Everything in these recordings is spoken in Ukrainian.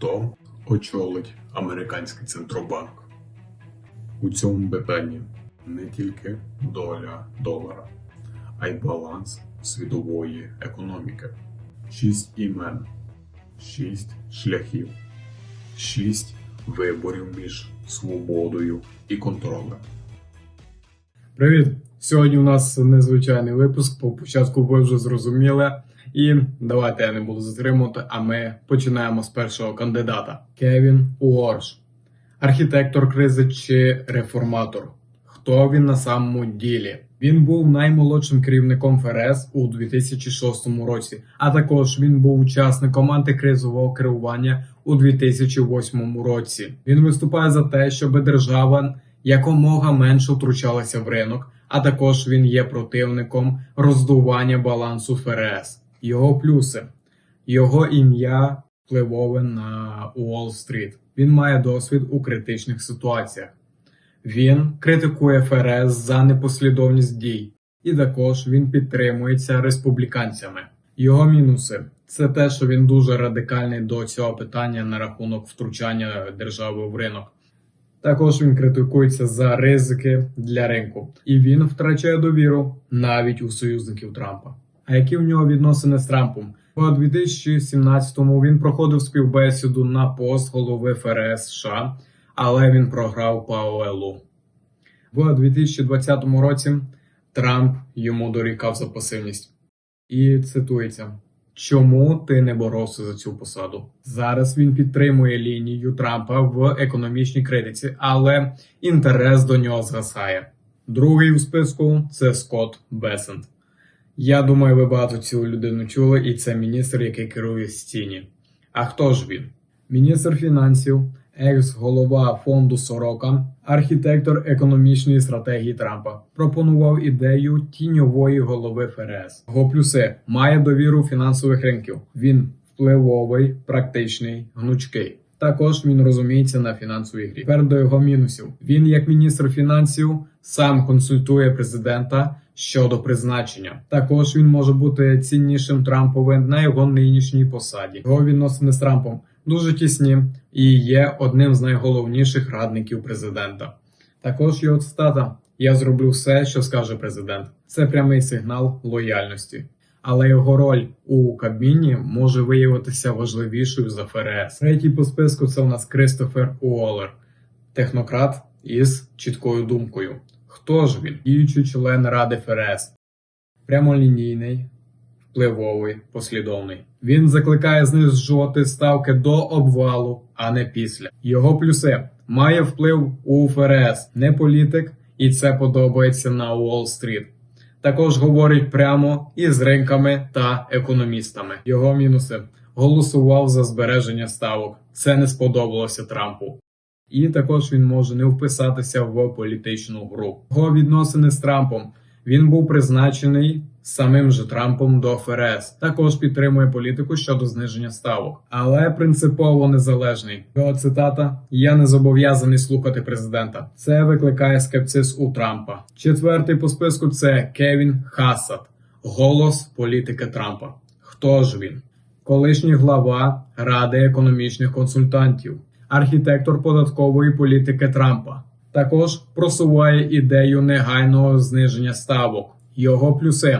Хто очолить американський центробанк? У цьому питанні не тільки доля долара, а й баланс світової економіки. Шість імен, шість шляхів, шість виборів між свободою і контролем. Привіт! Сьогодні у нас незвичайний випуск. По початку ви вже зрозуміли. І давайте я не буду затримувати. А ми починаємо з першого кандидата: Кевін Уорш. Архітектор кризи чи реформатор. Хто він на самому ділі? Він був наймолодшим керівником ФРС у 2006 році, а також він був учасником антикризового керування у 2008 році. Він виступає за те, щоб держава якомога менше втручалася в ринок, а також він є противником роздування балансу ФРС. Його плюси. Його ім'я впливове на Уолл-стріт. Він має досвід у критичних ситуаціях. Він критикує ФРС за непослідовність дій, і також він підтримується республіканцями. Його мінуси це те, що він дуже радикальний до цього питання на рахунок втручання держави в ринок. Також він критикується за ризики для ринку, і він втрачає довіру навіть у союзників Трампа. А які в нього відносини з Трампом? У 2017-му він проходив співбесіду на пост голови ФРС США, але він програв Пауелу. В 2020 році Трамп йому дорікав за пасивність. І цитується: Чому ти не боровся за цю посаду? Зараз він підтримує лінію Трампа в економічній критиці, але інтерес до нього згасає. Другий у списку це Скотт Бесент. Я думаю, ви багато цю людину чули, і це міністр, який керує Стіні. А хто ж він? Міністр фінансів, екс-голова фонду Сорока, архітектор економічної стратегії Трампа, пропонував ідею тіньової голови ФРС. Його плюси має довіру фінансових ринків. Він впливовий, практичний, гнучкий. Також він розуміється на фінансовій грі. Тепер до його мінусів. Він, як міністр фінансів, сам консультує президента щодо призначення. Також він може бути ціннішим Трамповим на його нинішній посаді. Його відносини з Трампом дуже тісні і є одним з найголовніших радників президента. Також його цитата: Я зроблю все, що скаже президент. Це прямий сигнал лояльності. Але його роль у Кабміні може виявитися важливішою за ФРС. Третій по списку це у нас Кристофер Уоллер, технократ із чіткою думкою. Хто ж він? Діючий член Ради ФРС, прямолінійний, впливовий, послідовний. Він закликає знижувати ставки до обвалу, а не після. Його плюси має вплив у ФРС, не політик, і це подобається на Уолл-стріт. Також говорить прямо із ринками та економістами. Його мінуси голосував за збереження ставок. Це не сподобалося Трампу. І також він може не вписатися в політичну гру. Його відносини з Трампом. Він був призначений самим же Трампом до ФРС. Також підтримує політику щодо зниження ставок, але принципово незалежний. Його цитата: Я не зобов'язаний слухати президента. Це викликає скепсис у Трампа. Четвертий по списку це Кевін Хасад, голос політики Трампа. Хто ж він? Колишній глава Ради економічних консультантів, архітектор податкової політики Трампа. Також просуває ідею негайного зниження ставок. Його плюси.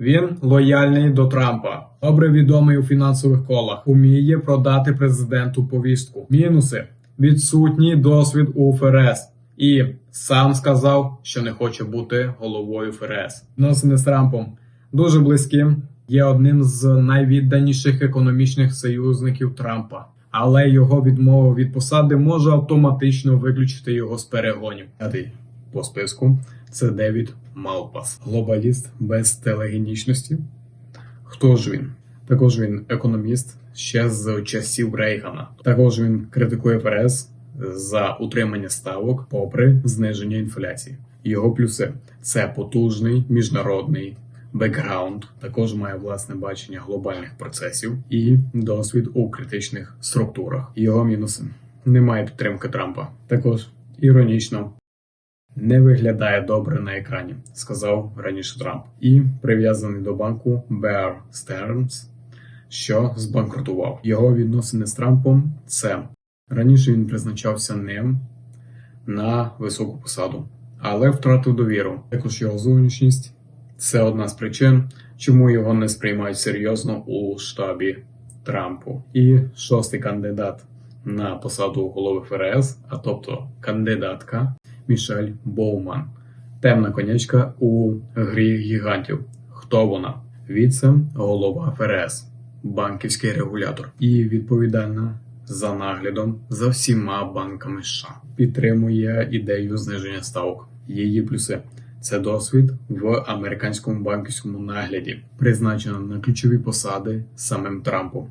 Він лояльний до Трампа, добре відомий у фінансових колах, уміє продати президенту повістку. Мінуси: відсутній досвід у ФРС. І сам сказав, що не хоче бути головою ФРС. Відносини з Трампом дуже близькі. Є одним з найвідданіших економічних союзників Трампа, але його відмова від посади може автоматично виключити його з перегонів. П'ятий по списку це Девід Малпас, глобаліст без телегенічності. Хто ж він? Також він економіст ще з часів Рейгана. Також він критикує ФРС за утримання ставок попри зниження інфляції. Його плюси це потужний міжнародний бекграунд, також має власне бачення глобальних процесів і досвід у критичних структурах. Його мінуси немає підтримки Трампа. Також іронічно не виглядає добре на екрані, сказав раніше Трамп, і прив'язаний до банку Bear Stearns, що збанкрутував. Його відносини з Трампом це раніше він призначався ним на високу посаду, але втратив довіру. Також його зовнішність це одна з причин, чому його не сприймають серйозно у штабі Трампу. І шостий кандидат на посаду голови ФРС, а тобто кандидатка Мішель Боуман. Темна конячка у грі гігантів. Хто вона? Віце голова ФРС, банківський регулятор і відповідальна за наглядом за всіма банками США. Підтримує ідею зниження ставок. Її плюси це досвід в американському банківському нагляді, призначена на ключові посади самим Трампом.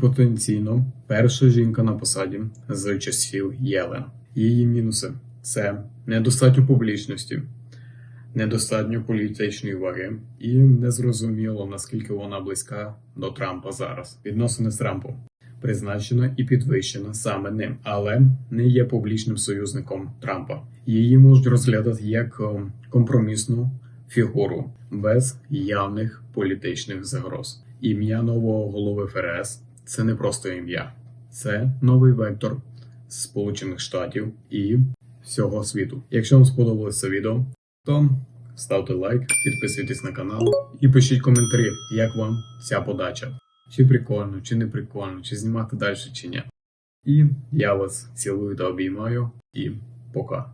Потенційно перша жінка на посаді з часів Єлен. Її мінуси це недостатньо публічності, недостатньо політичної ваги, і незрозуміло наскільки вона близька до Трампа зараз. Відносини з Трампом призначена і підвищена саме ним, але не є публічним союзником Трампа. Її можуть розглядати як е, компромісну фігуру без явних політичних загроз. Ім'я нового голови ФРС це не просто ім'я, це новий вектор Сполучених Штатів і всього світу. Якщо вам сподобалося це відео, то ставте лайк, підписуйтесь на канал і пишіть коментарі, як вам ця подача. Чи прикольно, чи не прикольно, чи знімати далі, чи ні. І я вас цілую та обіймаю, і пока.